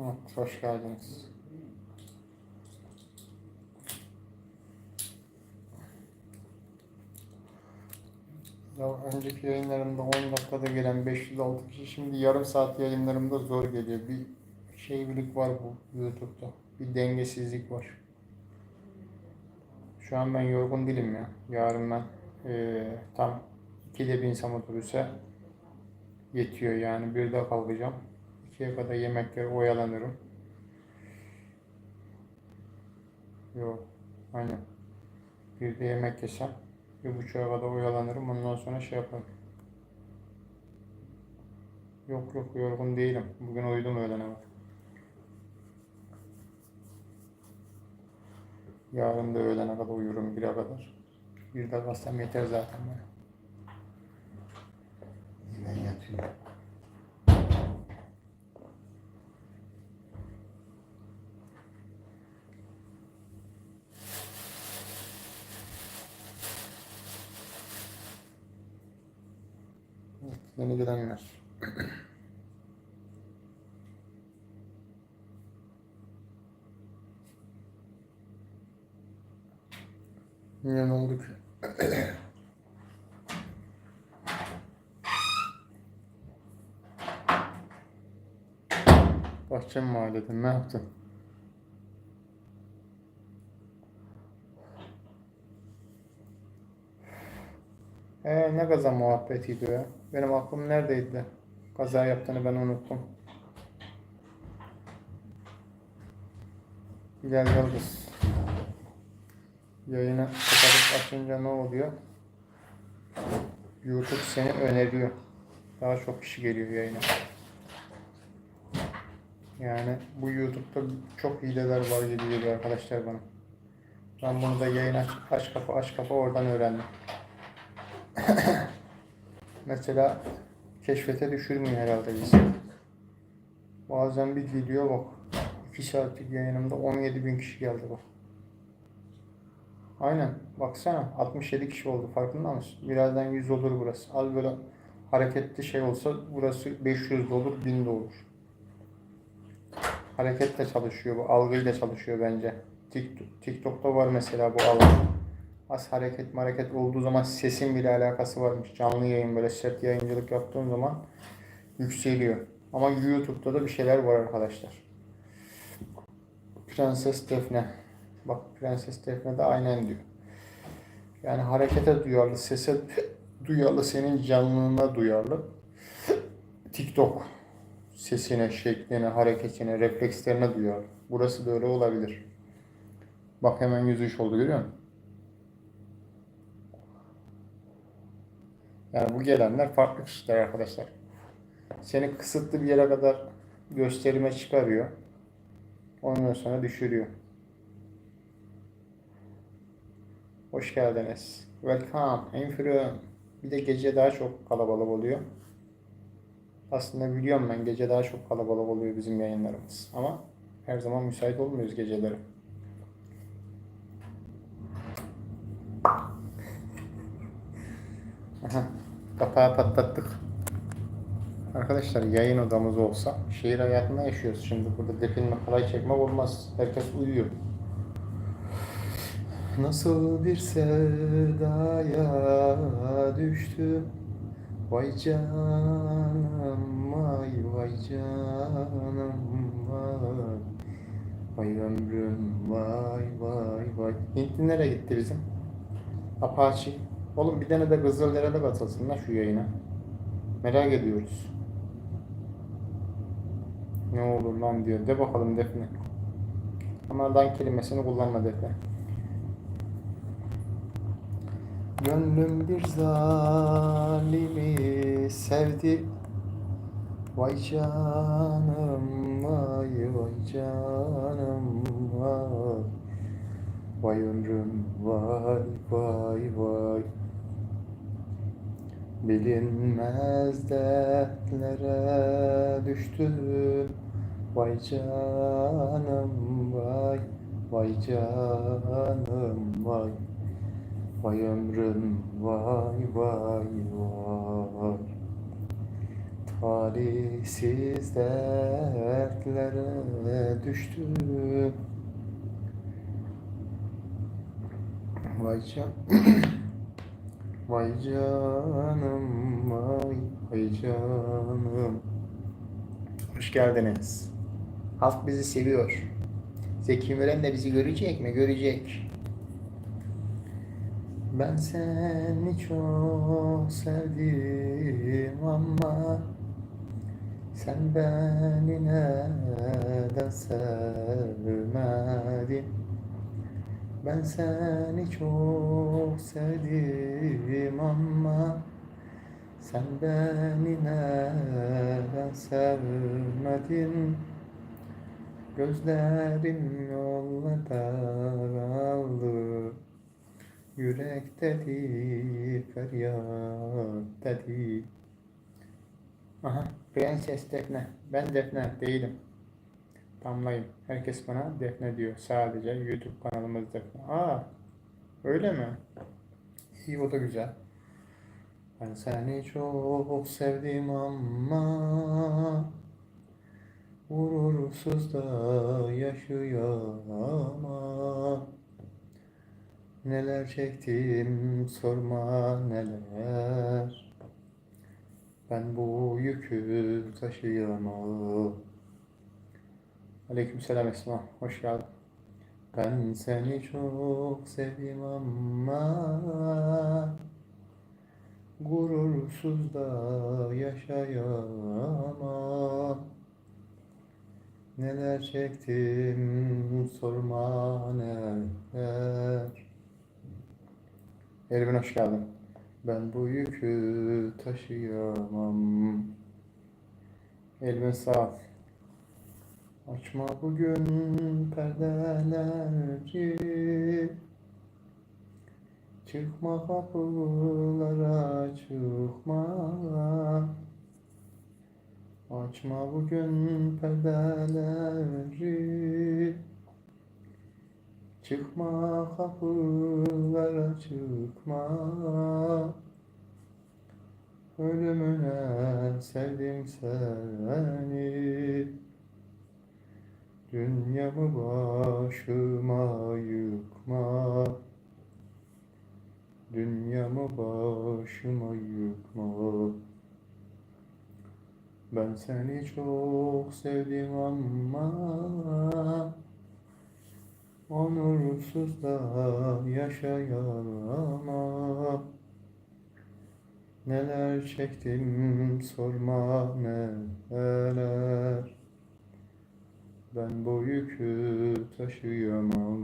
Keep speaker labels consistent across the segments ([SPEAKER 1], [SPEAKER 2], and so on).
[SPEAKER 1] Evet, hoş geldiniz. Ya önceki yayınlarımda 10 dakikada gelen 506 kişi şimdi yarım saat yayınlarımda zor geliyor. Bir şeylik var bu YouTube'da. Bir dengesizlik var. Şu an ben yorgun değilim ya. Yarın ben eee, tam 2'de binsem otobüse yetiyor yani. Bir de kalkacağım. 2'ye kadar yemekleri oyalanırım. Yok. Aynen. Bir de yemek yesem bir buçuğa kadar oyalanırım. Ondan sonra şey yaparım. Yok yok yorgun değilim. Bugün uyudum öğlene kadar. Yarın da öğlene kadar uyurum 1'e kadar. Bir de kalsam yeter zaten bana.
[SPEAKER 2] Yine yatıyor.
[SPEAKER 1] Evet, yeni gelenler. Yine ne oldu ki? Bahçem mahallede ne yaptın? Ee, ne kaza muhabbetiydi ya? Benim aklım neredeydi? Kaza yaptığını ben unuttum. Gel Yıldız. Yayını kapatıp açınca ne oluyor? YouTube seni öneriyor. Daha çok kişi geliyor yayına. Yani bu YouTube'da çok hileler var gibi geliyor arkadaşlar bana. Ben bunu da yayın aç, aç kapı aç kapı oradan öğrendim. Mesela keşfete düşürmüyor herhalde bizi. Bazen bir geliyor bak. 2 saatlik yayınımda 17 bin kişi geldi bak. Aynen. Baksana 67 kişi oldu farkında mısın? Birazdan 100 olur burası. Az böyle hareketli şey olsa burası 500 de olur 1000 de olur. Hareketle çalışıyor bu. Algıyla çalışıyor bence. Tik- TikTok'ta var mesela bu algı. Az hareket hareket olduğu zaman sesin bile alakası varmış. Canlı yayın böyle sert yayıncılık yaptığın zaman yükseliyor. Ama YouTube'da da bir şeyler var arkadaşlar. Prenses Defne. Bak Prenses Defne de aynen diyor. Yani harekete duyarlı, sese duyarlı, senin canlılığına duyarlı. TikTok sesine, şekline, hareketine, reflekslerine duyarlı. Burası da öyle olabilir. Bak hemen 103 oldu görüyor musun? Yani bu gelenler farklı kişiler arkadaşlar. Seni kısıtlı bir yere kadar gösterime çıkarıyor. Ondan sonra düşürüyor. Hoş geldiniz. Welcome. Enfrüm. Bir de gece daha çok kalabalık oluyor. Aslında biliyorum ben gece daha çok kalabalık oluyor bizim yayınlarımız. Ama her zaman müsait olmuyoruz geceleri. Aha, kapağı patlattık. Arkadaşlar yayın odamız olsa şehir hayatında yaşıyoruz. Şimdi burada depinme kolay çekmek olmaz. Herkes uyuyor. Nasıl bir sevdaya düştüm Vay canım vay vay canım vay Vay ömrüm vay vay vay Hintli nereye gitti bizim? Apache Oğlum bir tane de Kızılderili katılsın lan şu yayına. Merak ediyoruz. Ne olur lan diyor. De bakalım Defne. Ama lan kelimesini kullanma Defne. Gönlüm bir zalimi sevdi. Vay canım vay vay canım vay. Vay ömrüm vay vay vay Bilinmez dertlere düştüm. Vay canım vay Vay canım vay. Vay ömrüm vay vay vay. Halisiz dertlere düştüm. Vay can Vay canım vay vay canım Hoş geldiniz. Halk bizi seviyor. Zeki Müren de bizi görecek mi? Görecek. Ben seni çok sevdim ama sen beni neden sevmedin? Ben seni çok sevdim ama sen beni neden sevmedin? Gözlerim yollarda kaldı Yürek dedi, feryat dedi Aha, Prenses Defne. Ben Defne değilim. Tamlayın. Herkes bana Defne diyor. Sadece YouTube kanalımız Defne. Aa, öyle mi? İyi, o da güzel. Ben seni çok sevdim ama Gurursuz da yaşayamam Neler çektim sorma neler Ben bu yükü taşıyamam Aleykümselam Esma, hoş geldin. Ben seni çok sevdim ama Gurursuz da yaşayamam Neler çektim sorma neler Ervin hoş geldin. Ben bu yükü taşıyamam. Elvin sağ. Açma bugün perdeleri. Çıkma kapılara çıkma. Açma bugün perdeleri. Çıkma kapılara çıkma. Ölümüne sevdim seni Dünyamı başıma yıkma. Dünyamı başıma yıkma. Ben seni çok sevdim ama Onursuz da yaşayamam. Neler çektim sorma neler Ben bu yükü taşıyamam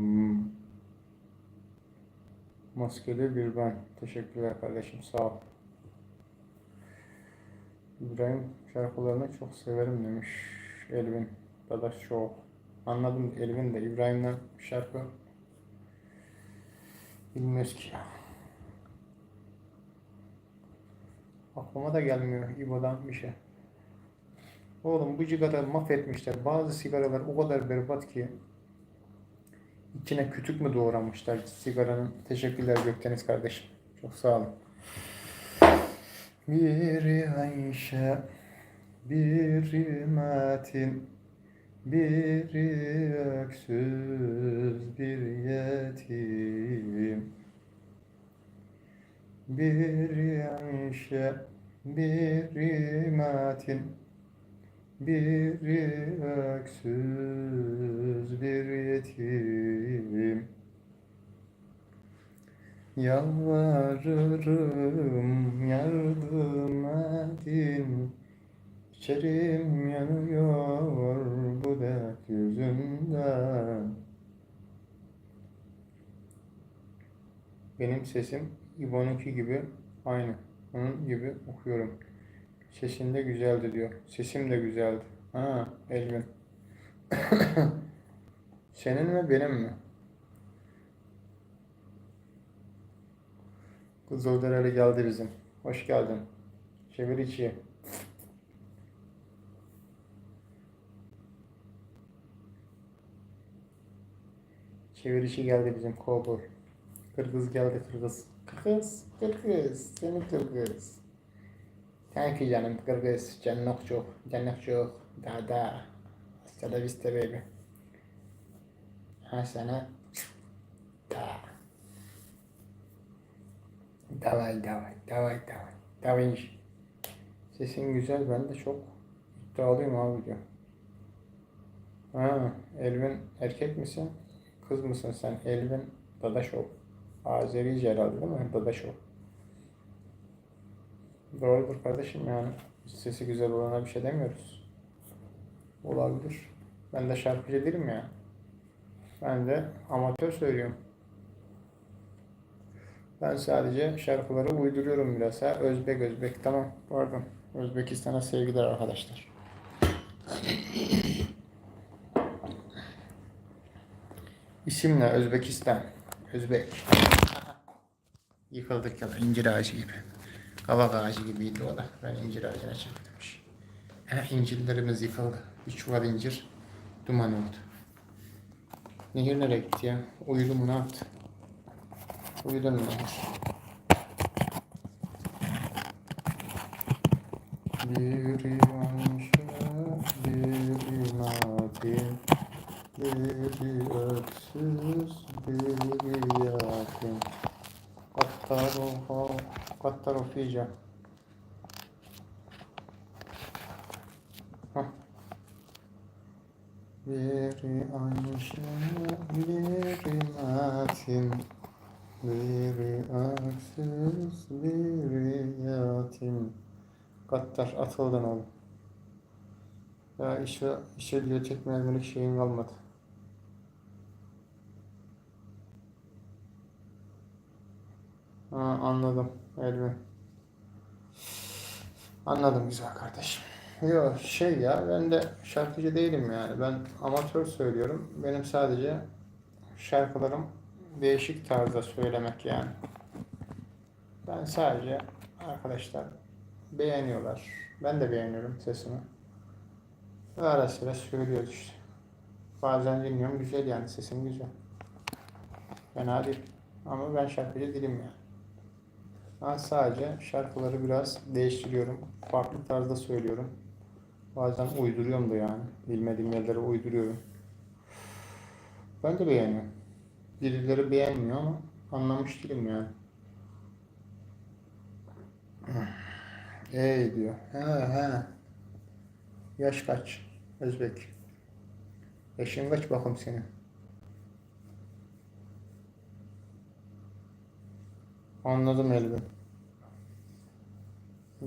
[SPEAKER 1] Maskeli bir ben. Teşekkürler kardeşim sağ ol. İbrahim şarkılarını çok severim demiş Elvin Dadaş Show. Anladım Elvin de İbrahim'den şarkı bilmiyoruz ki ya. Aklıma da gelmiyor İbo'dan bir şey. Oğlum bu sigara mahvetmişler. Bazı sigaralar o kadar berbat ki içine kütük mü doğramışlar sigaranın. Teşekkürler Gökdeniz kardeşim. Çok sağ olun. Biri Ayşe, biri Metin, biri öksüz, bir yetim. Biri Ayşe, biri Metin, biri öksüz, bir yetim. Yalvarırım yardım edin İçerim yanıyor bu dert yüzünden Benim sesim İbo'nunki gibi aynı. Onun gibi okuyorum. Sesin de güzeldi diyor. Sesim de güzeldi. Ha Elvin. Senin mi benim mi? Kızılderili geldi bizim. Hoş geldin. Çevir içi. Çevir içi geldi bizim kovboy. Kırgız geldi kırgız. Kırgız, kırgız, seni kırgız. Thank you canım Kırgız. Canlık çok. Çok. Da da. Hasta la vista baby. Ha sana. Da. Davay davay. Davay davay. Davay. Sesin güzel. Ben de çok iddialıyım abi diyor. Ha, Elvin erkek misin? Kız mısın sen? Elvin Dadaşov. Azerice herhalde değil mi? Dadaşov. Doğrudur kardeşim yani. Sesi güzel olana bir şey demiyoruz. Olabilir. Ben de şarkıcı değilim ya. Ben de amatör söylüyorum. Ben sadece şarkıları uyduruyorum biraz ha. Özbek Özbek tamam pardon. Özbekistan'a sevgiler arkadaşlar. İsim ne? Özbekistan. Özbek. Yıkıldık ya incir ağacı gibi. Kavak ağacı gibiydi o da. Ben incir ağacına çevirmiş. He, incirlerimiz yıkıldı. Bir çuval incir duman oldu. Nehir nereye gitti ya? Uyudu mu ne yaptı? Uyudun mu? Bir imanşa, bir inatim, bir öksüz, bir yatim. Kattaroha, Kattarofica. Hah. Biri Ayşe, biri Matin, biri öksüz, biri yatim. Kattar atıldın oğlum. Ya işe, işe diyecek mermilik şeyin kalmadı. Ha, anladım Elvin. Anladım güzel kardeşim. Yok şey ya ben de şarkıcı değilim yani. Ben amatör söylüyorum. Benim sadece şarkılarım değişik tarzda söylemek yani. Ben sadece arkadaşlar beğeniyorlar. Ben de beğeniyorum sesimi. Ara sıra söylüyoruz işte. Bazen dinliyorum güzel yani sesim güzel. Fena değil. Ama ben şarkıcı değilim yani. Ben sadece şarkıları biraz değiştiriyorum. Farklı tarzda söylüyorum. Bazen uyduruyorum da yani. Bilmediğim yerlere uyduruyorum. Ben de beğeniyorum. Birileri beğenmiyor ama anlamış değilim yani. Ey diyor. He he. Yaş kaç? Özbek. Yaşın kaç bakım senin? Anladım Elvin.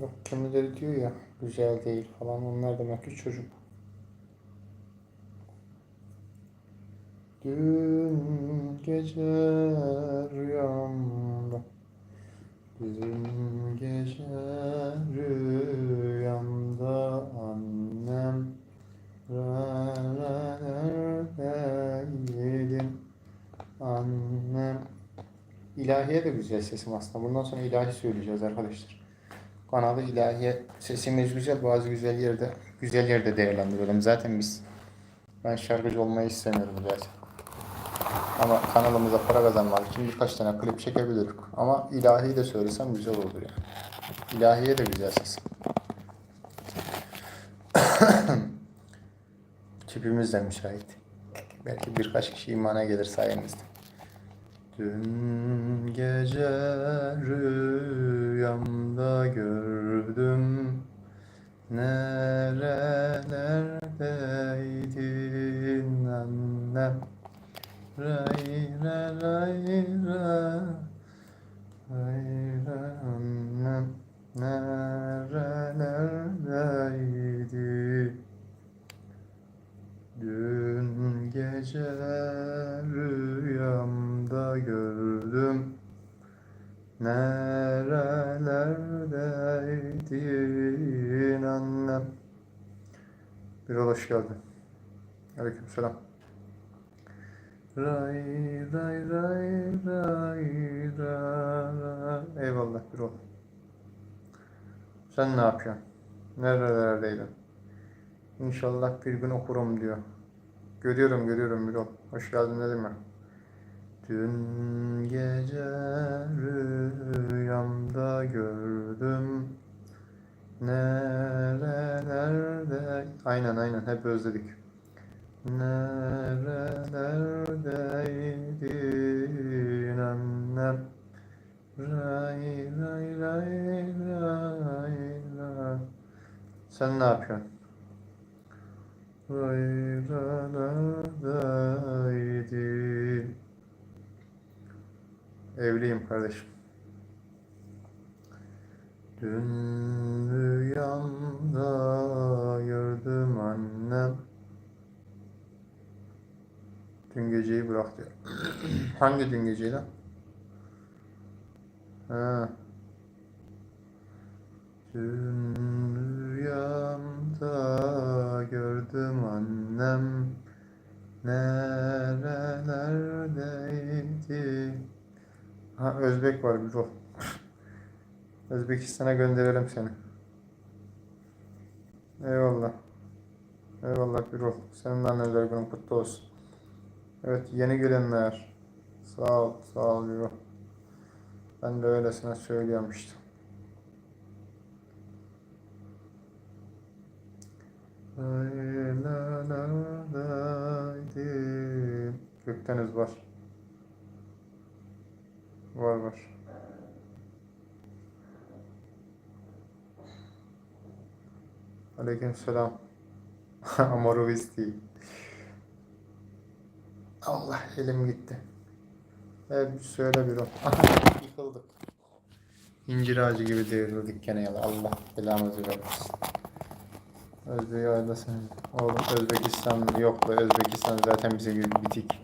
[SPEAKER 1] Yok kimileri diyor ya güzel değil falan onlar demek ki çocuk. Dün gece rüyamda Dün gece İlahiye de güzel sesim aslında. Bundan sonra ilahi söyleyeceğiz arkadaşlar. Kanalı ilahiye sesimiz güzel. Bazı güzel yerde güzel yerde değerlendiriyorum. Zaten biz ben şarkıcı olmayı istemiyorum zaten. Ama kanalımıza para kazanmak için birkaç tane klip çekebiliriz. Ama ilahi de söylesem güzel olur yani. İlahiye de güzel ses. Tipimiz de müsait. Belki birkaç kişi imana gelir sayemizde. Dün gece rüyamda gördüm. Nerelerdeydin annem? Ray ra ray ra Ray ra annem. Nerelerdeydin Dün gece Nerelerdeydin annem Bir hoş geldin Aleyküm selam Ray ray ray ray ray Eyvallah bir ol Sen ne yapıyorsun? Nerelerdeydin? İnşallah bir gün okurum diyor. Görüyorum görüyorum Birol. Hoş geldin dedim ya. Dün gece gördüm. Nerelerde? Aynen aynen hep özledik. Nerelerdeydin annem? Ray ray ray ray ray. Sen ne yapıyorsun? Rayralardaydin. Evliyim kardeşim. Dün rüyamda gördüm annem. Dün geceyi bırak diyor. Hangi dün geceyi lan? Ha. Dün rüyamda gördüm annem nerelerdeydi? Ha Özbek var bir ol. Özbekistan'a gönderelim seni. Eyvallah. Eyvallah bir ol. Senin de anneler günün kutlu olsun. Evet yeni gelenler. Sağ ol, sağ ol bir ol. Ben de öylesine. Aynalardaydım. Gökdeniz var. Var var. Aleyküm selam. Amorovisti. Allah elim gitti. Evet söyle bir o. Yıkıldık. İncir ağacı gibi devrildik gene ya. Allah belamızı vermesin. Özbek ailesine. Oğlum Özbekistan yok be. Özbekistan zaten bize gibi bitik.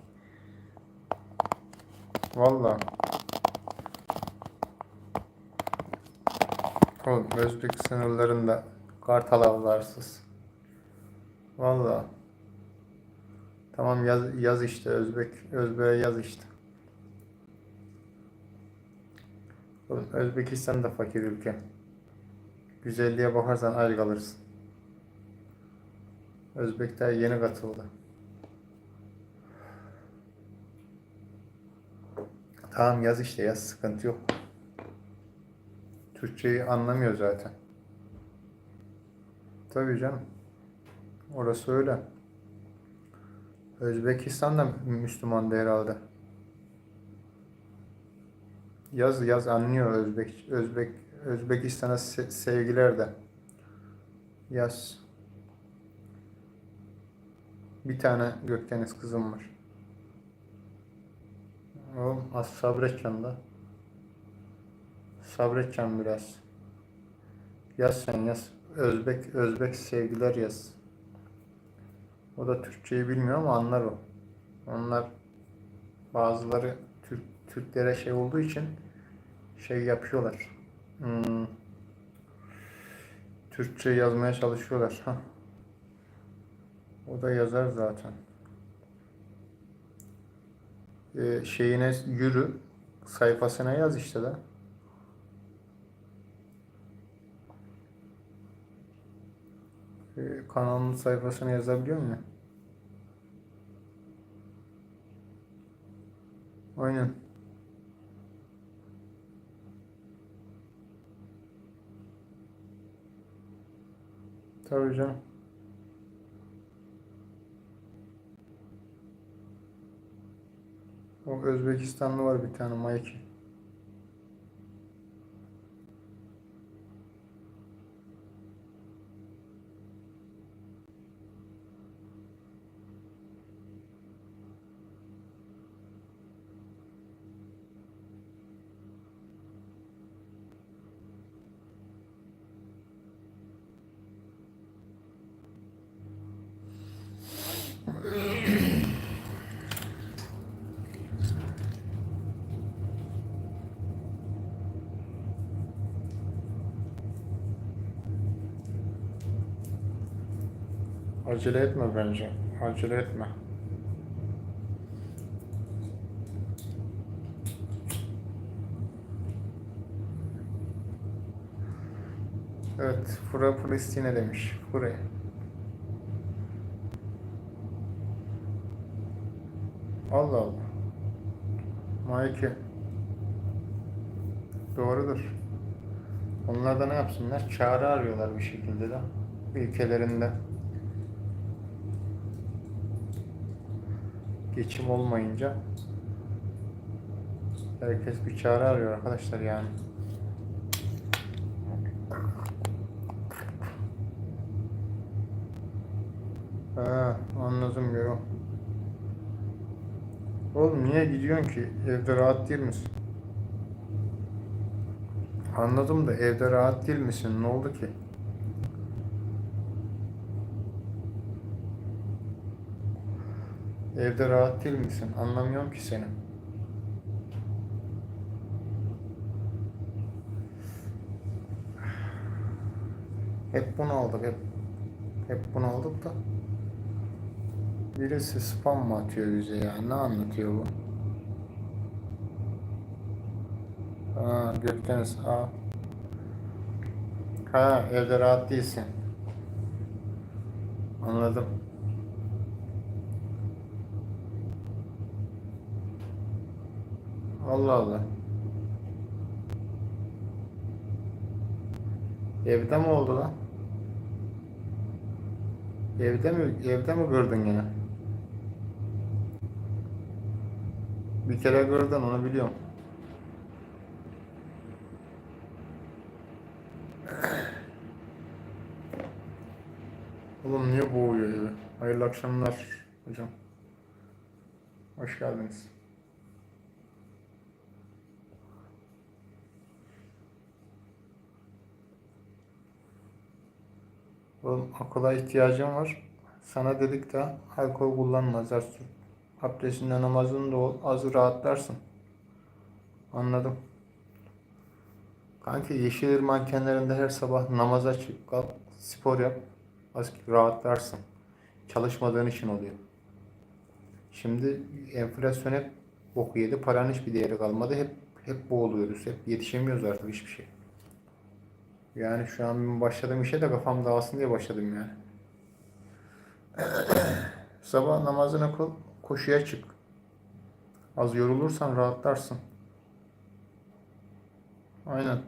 [SPEAKER 1] Valla. Oğlum Özbek sınırlarında kartal avlarsız. Valla. Tamam yaz, yaz işte Özbek. Özbek'e yaz işte. Özbekistan da fakir ülke. Güzelliğe bakarsan ayrı kalırsın. Özbekler yeni katıldı. Tamam yaz işte yaz sıkıntı yok. Türkçeyi anlamıyor zaten. Tabii canım. Orası öyle. Özbekistan da herhalde. Yaz yaz anlıyor Özbek Özbek Özbekistan'a se- sevgiler de. Yaz. Bir tane Gökdeniz kızım var. Oğlum az sabredeceksin da. Sabredeceksin biraz. Yaz sen yaz. Özbek Özbek sevgiler yaz. O da Türkçeyi bilmiyor ama anlar o. Onlar bazıları Türk Türklere şey olduğu için şey yapıyorlar. Hmm, Türkçe yazmaya çalışıyorlar. Hah. O da yazar zaten. Ee, şeyine yürü sayfasına yaz işte de. Kanalın sayfasına yazabiliyor musun? Aynen. Tabii canım. O Özbekistanlı var bir tane Mayki. Acele etme bence. Acele etme. Evet, Fura Palestine demiş. Fure. Allah Allah. Maike. Doğrudur. Onlar da ne yapsınlar? Çare arıyorlar bir şekilde de. Ülkelerinde. Geçim olmayınca herkes bir çare arıyor arkadaşlar yani. Ha, anladım diyorum. Oğlum niye gidiyorsun ki? Evde rahat değil misin? Anladım da evde rahat değil misin? Ne oldu ki? Evde rahat değil misin? Anlamıyorum ki seni. Hep bunu aldık, hep. Hep bunu aldık da. Birisi spam mı atıyor bize ya? Ne anlatıyor bu? Ha, Gökdeniz. Ha. Ha, evde rahat değilsin. Anladım. Allah Allah. Evde mi oldu lan? Evde mi evde mi gördün yine? Bir kere gördün onu biliyorum. Oğlum niye boğuyor evi? Hayırlı akşamlar hocam. Hoş geldiniz. Oğlum akıla ihtiyacım var. Sana dedik de alkol kullanma Zersu. Abdestinde namazını da ol, az rahatlarsın. Anladım. Kanki Yeşilırmak kenarında her sabah namaza çık, kalk, spor yap. Az rahatlarsın. Çalışmadığın için oluyor. Şimdi enflasyon hep boku yedi. Paranın hiçbir değeri kalmadı. Hep hep boğuluyoruz. Hep yetişemiyoruz artık hiçbir şey. Yani şu an başladığım işe de kafam dağılsın diye başladım yani. Sabah namazını kıl, koşuya çık. Az yorulursan rahatlarsın. Aynen.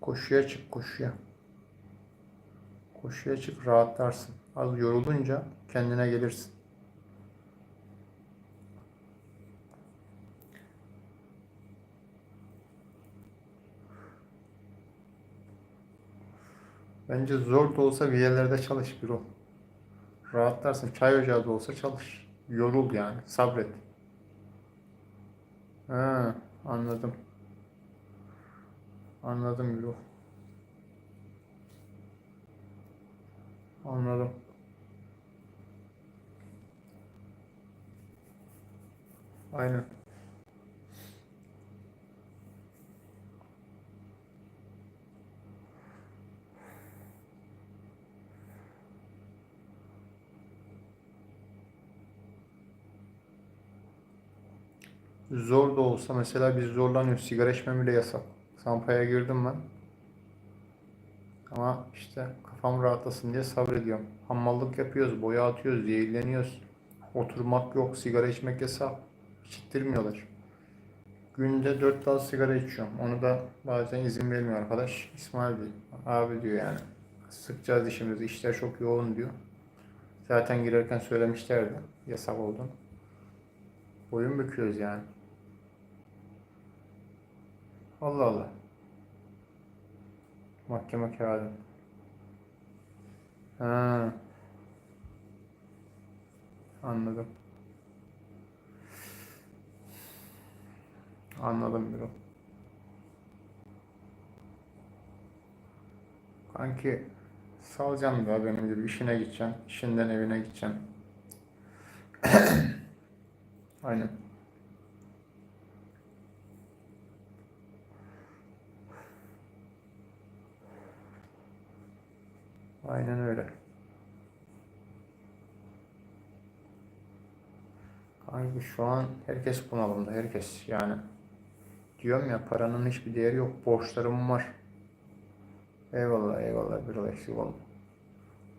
[SPEAKER 1] Koşuya çık, koşuya. Koşuya çık, rahatlarsın. Az yorulunca kendine gelirsin. Bence zor da olsa bir yerlerde çalış bir o. Rahatlarsın. Çay ocağı da olsa çalış. Yorul yani. Sabret. Ha, anladım. Anladım o. Anladım. Aynen. Zor da olsa mesela biz zorlanıyoruz. Sigara içmem bile yasak. Sampaya girdim ben. Ama işte kafam rahatlasın diye sabrediyorum. Hamallık yapıyoruz, boya atıyoruz, zehirleniyoruz. Oturmak yok, sigara içmek yasak. İçittirmiyorlar. Günde 4 dal sigara içiyorum. Onu da bazen izin vermiyor arkadaş. İsmail Bey, abi diyor yani. Sıkacağız dişimizi, işler çok yoğun diyor. Zaten girerken söylemişlerdi yasak olduğunu. Boyun büküyoruz yani. Allah Allah. Mahkeme kağıdı. Ha. Anladım. Anladım bro. Kanki salacağım da benim gibi işine gideceksin. İşinden evine gideceksin. Aynen. Aynen öyle. Kanki şu an herkes bunalımda. Herkes yani. Diyorum ya paranın hiçbir değeri yok. Borçlarım var. Eyvallah eyvallah bir eksik olma.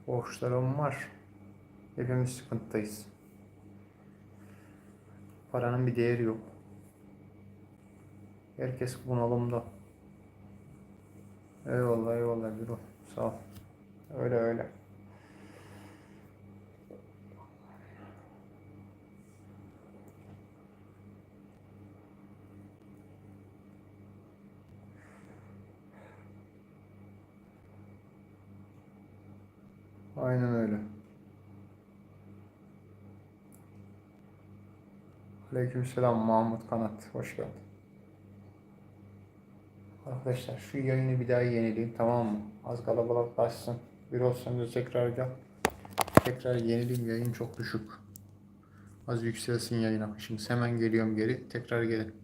[SPEAKER 1] Borçlarım var. Hepimiz sıkıntıdayız. Paranın bir değeri yok. Herkes bunalımda. Eyvallah eyvallah bir Sağ ol. Öyle öyle. Aynen öyle. Aleykümselam Mahmut Kanat. Hoş geldin. Arkadaşlar şu yayını bir daha yenileyim tamam mı? Az kalabalıklaşsın. Bir olsun da tekrar gel. Tekrar yenileyim yayın çok düşük. Az yükselsin yayına. Şimdi hemen geliyorum geri. Tekrar gelin.